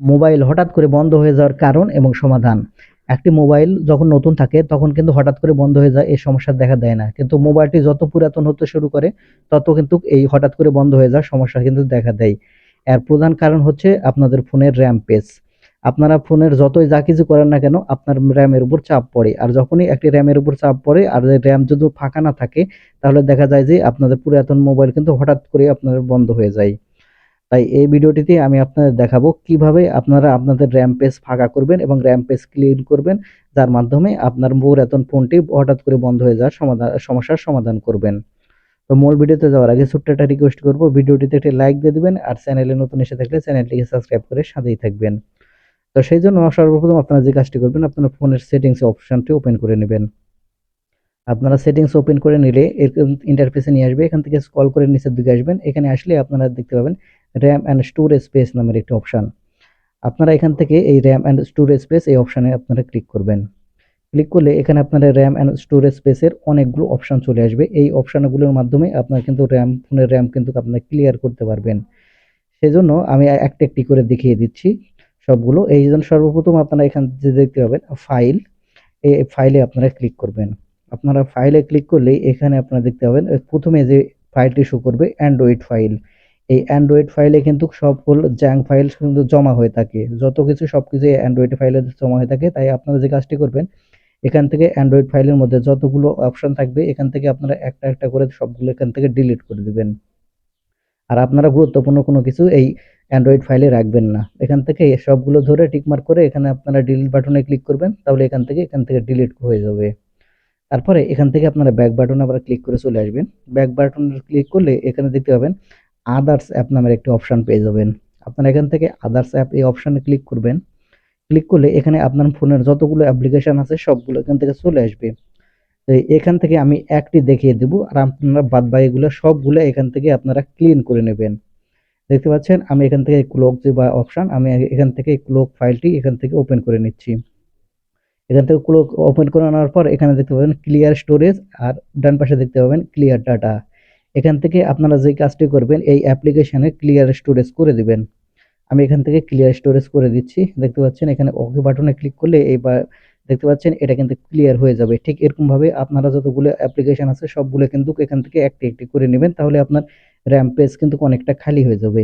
Mobile হঠাৎ করে বন্ধ হয়ে যাওয়ার কারণ এবং সমাধান। একটি মোবাইল যখন নতুন থাকে, তখন কিন্তু হঠাৎ করে বন্ধ হয়ে যায়, এই সমস্যা দেখা দেয় না। কিন্তু মোবাইলটি যত পুরাতন হতে শুরু করে, তত কিন্তু এই হঠাৎ করে বন্ধ হয়ে যাওয়ার সমস্যা কিন্তু দেখা দেয়। এর প্রধান কারণ হচ্ছে আপনাদের ফোনের র্যাম পেজ আপনারা ফোনের যতই যা কিছু করেন না কেন, আপনার র্যামের উপর চাপ পড়ে। আর যখনই একটি র্যামের উপর চাপ পড়ে, আর র্যাম যদি ফাঁকা না থাকে, তাহলে দেখা যায় যে আপনাদের পুরাতন মোবাইল কিন্তু হঠাৎ করে আপনার বন্ধ হয়ে যায়। তাই এই ভিডিওটিতে আমি আপনাদের দেখাবো কীভাবে আপনারা আপনাদের র্যাম পেজ ফাঁকা করবেন এবং র্যাম পেজ ক্লিন করবেন, যার মাধ্যমে আপনার পুরাতন ফোনটি হঠাৎ করে বন্ধ হয়ে যাওয়ার সমাধান সমস্যার সমাধান করবেন। তো মূল ভিডিওতে যাওয়ার আগে ছোট্ট একটা রিকোয়েস্ট করব, ভিডিওটিতে একটি লাইক দিয়ে দেবেন আর চ্যানেলে নতুন এসে থাকলে চ্যানেলটিকে সাবস্ক্রাইব করে সাথেই থাকবেন। তো সেই জন্য সর্বপ্রথম আপনারা যে কাজটি করবেন, আপনার ফোনের সেটিংস অপশনটি ওপেন করে নেবেন। আপনারা সেটিংস ওপেন করে নিলে এরকম ইন্টারফেসে নিয়ে আসবে, এখান থেকে স্ক্রল করে নিচের দিকে আসবেন, এখানে আসলে আপনারা দেখতে পাবেন র্যাম অ্যান্ড স্টোরেজ স্পেস নামের একটি অপশান আপনারা এখান থেকে এই র্যাম অ্যান্ড স্টোরেজ স্পেস এই অপশানে আপনারা ক্লিক করবেন। ক্লিক করলে এখানে আপনারা র্যাম অ্যান্ড স্টোরেজ স্পেসের অনেকগুলো অপশান চলে আসবে। এই অপশানগুলোর মাধ্যমে আপনার কিন্তু র্যাম ফোনের র্যাম কিন্তু আপনারা ক্লিয়ার করতে পারবেন। সেজন্য আমি একটা একটি করে দেখিয়ে দিচ্ছি সবগুলো। এই জন্য সর্বপ্রথম আপনারা এখান যে দেখতে পাবেন ফাইল এই ফাইলে আপনারা ক্লিক করবেন। আপনারা ফাইলে ক্লিক করলেই এখানে আপনারা দেখতে পাবেন, প্রথমে যে ফাইলটি শো করবে অ্যান্ড্রয়েড ফাইল এই অ্যান্ড্রয়েড ফাইলে কিন্তু সকল জ্যাঙ্ক ফাইল কিন্তু জমা হয়ে থাকে। যত কিছু সব কিছু অ্যান্ড্রয়েড ফাইলে জমা হয়ে থাকে, তাই আপনারা যে কাজটি করবেন, এখান থেকে অ্যান্ড্রয়েড ফাইলের মধ্যে যতগুলো অপশন থাকবে, এখান থেকে আপনারা একটা একটা করে সবগুলো এখান থেকে ডিলিট করে দেবেন। আর আপনারা গুরুত্বপূর্ণ কোনো কিছু এই অ্যান্ড্রয়েড ফাইলে রাখবেন না। এখান থেকে সবগুলো ধরে টিকমার্ক করে এখানে আপনারা ডিলিট বাটনে ক্লিক করবেন, তাহলে এখান থেকে এখান থেকে ডিলিট হয়ে যাবে। তারপরে এখান থেকে আপনারা ব্যাক বাটন আবার ক্লিক করে চলে আসবেন। ব্যাক বাটন ক্লিক করলে এখানে দেখতে পাবেন আদার্স অ্যাপ নামের একটি অপশান পেয়ে যাবেন। আপনারা এখান থেকে আদার্স অ্যাপ এই অপশানে ক্লিক করবেন। ক্লিক করলে এখানে আপনার ফোনের যতগুলো অ্যাপ্লিকেশান আছে সবগুলো এখান থেকে চলে আসবে। তো এখান থেকে আমি একটি দেখিয়ে দেব আর আপনারা বাদ বাকিগুলো সবগুলো এখান থেকে আপনারা ক্লিন করে নেবেন। দেখতে পাচ্ছেন? আমি এখান থেকে ক্লোক যে বা অপশান আমি এখান থেকে ক্লোক ফাইলটি এখান থেকে ওপেন করে নিচ্ছি। এখান থেকে ক্লোক ওপেন করে আনার পর এখানে দেখতে পাবেন ক্লিয়ার স্টোরেজ আর ডান পাশে দেখতে পাবেন ক্লিয়ার ডাটা এখান থেকে আপনারা যে কাজটি করবেন, এই অ্যাপ্লিকেশানে ক্লিয়ার স্টোরেজ করে দিবেন। আমি এখান থেকে ক্লিয়ার স্টোরেজ করে দিচ্ছি। দেখতে পাচ্ছেন, এখানে ওকে বাটনে ক্লিক করলে এইবার দেখতে পাচ্ছেন, এটা কিন্তু ক্লিয়ার হয়ে যাবে। ঠিক এরকমভাবে আপনারা যতগুলো অ্যাপ্লিকেশান আছে, সবগুলো কিন্তু এখান থেকে একটি একটি করে নেবেন, তাহলে আপনার র্যাম পেজ কিন্তু অনেকটা খালি হয়ে যাবে।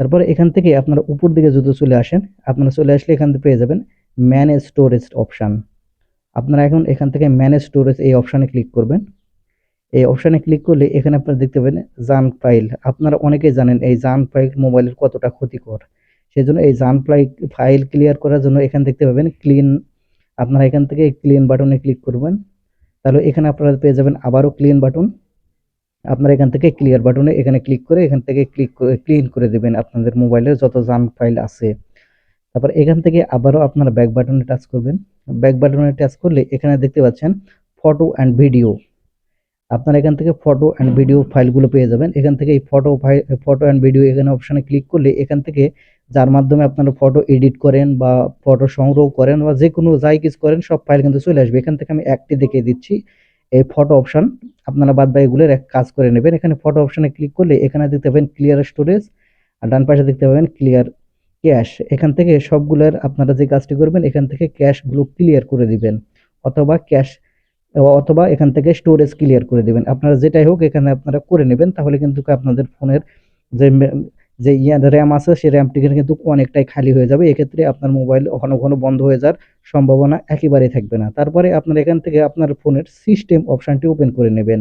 তারপর এখান থেকে আপনারা উপর দিকে যদি চলে আসেন, আপনারা চলে আসলে এখান থেকে পেয়ে যাবেন ম্যানেজ স্টোরেজ অপশান আপনারা এখন এখান থেকে ম্যানেজ স্টোরেজ এই অপশানে ক্লিক করবেন। এই অপশানে ক্লিক করলে এখানে আপনারা দেখতে পাবেন জান ফাইল আপনারা অনেকেই জানেন এই জান ফাইল মোবাইলের কতটা ক্ষতিকর। সেই জন্য এই জান ফাইল ফাইল ক্লিয়ার করার জন্য এখানে দেখতে পাবেন ক্লিন আপনারা এখান থেকে ক্লিন বাটনে ক্লিক করবেন। তাহলে এখানে আপনারা পেয়ে যাবেন আবারও ক্লিন বাটন আপনারা এখান থেকে ক্লিয়ার বাটনে এখানে ক্লিক করে এখান থেকে ক্লিক করে ক্লিন করে দেবেন আপনাদের মোবাইলের যত জান ফাইল আছে। তারপর এখান থেকে আবারও আপনারা ব্যাক বাটনে টাচ করবেন। ব্যাক বাটনে টাচ করলে এখানে দেখতে পাচ্ছেন ফটো অ্যান্ড ভিডিও আপনারা এখান থেকে ফটো অ্যান্ড ভিডিও ফাইলগুলো পেয়ে যাবেন। এখান থেকে এই photo file photo and video এখানে অপশানে ক্লিক করলে এখান থেকে যার মাধ্যমে আপনারা ফটো এডিট করেন বা ফটো সংগ্রহ করেন বা যে কোনো যাই কিছু করেন, সব ফাইল কিন্তু চলে আসবে। এখান থেকে আমি একটি দেখিয়ে দিচ্ছি। এই ফটো অপশান আপনারা বাদ বাকিগুলোর এক কাজ করে নেবেন। এখানে ফটো অপশানে ক্লিক করলে এখানে দেখতে পাবেন ক্লিয়ার স্টোরেজ আর ডান পাশে দেখতে পাবেন ক্লিয়ার ক্যাশ এখান থেকে সবগুলোর আপনারা যে কাজটি করবেন, এখান থেকে ক্যাশগুলো ক্লিয়ার করে দিবেন। অথবা ক্যাশ অথবা এখান থেকে স্টোরেজ ক্লিয়ার করে দেবেন। আপনারা যেটাই হোক এখানে আপনারা করে নেবেন, তাহলে কিন্তু আপনাদের ফোনের যে যে র্যাম আছে, সেই র্যামটি কিন্তু অনেকটাই খালি হয়ে যাবে। এক্ষেত্রে আপনার মোবাইল কখনো কখনো বন্ধ হয়ে যাওয়ার সম্ভাবনা একেবারেই থাকবে না। তারপরে আপনার এখান থেকে আপনার ফোনের সিস্টেম অপশানটি ওপেন করে নেবেন।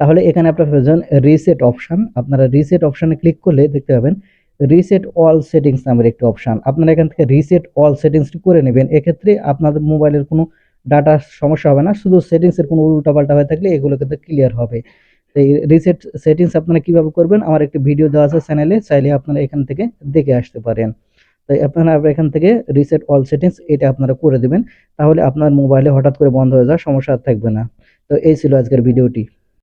তাহলে এখানে আপনার প্রয়োজন রিসেট অপশান আপনারা রিসেট অপশানে ক্লিক করলে দেখতে পাবেন রিসেট অল সেটিংস নামের একটি অপশান আপনারা এখান থেকে রিসেট অল সেটিংসটি করে নেবেন। এক্ষেত্রে আপনাদের মোবাইলের কোনো ডাটার সমস্যা হবে না, শুধু সেটিংসের কোনো উল্টাপাল্টা হয়ে থাকলে এগুলো কিন্তু ক্লিয়ার হবে। এই রিসেট সেটিংস আপনারা কীভাবে করবেন, আমার একটি ভিডিও দেওয়া আছে চ্যানেলে চাইলে আপনারা এখান থেকে দেখে আসতে পারেন। তাই আপনারা এখান থেকে রিসেট অল সেটিংস এটা আপনারা করে দেবেন, তাহলে আপনার মোবাইলে হঠাৎ করে বন্ধ হয়ে যাওয়ার সমস্যা থাকবে না। তো এই ছিল আজকের ভিডিওটি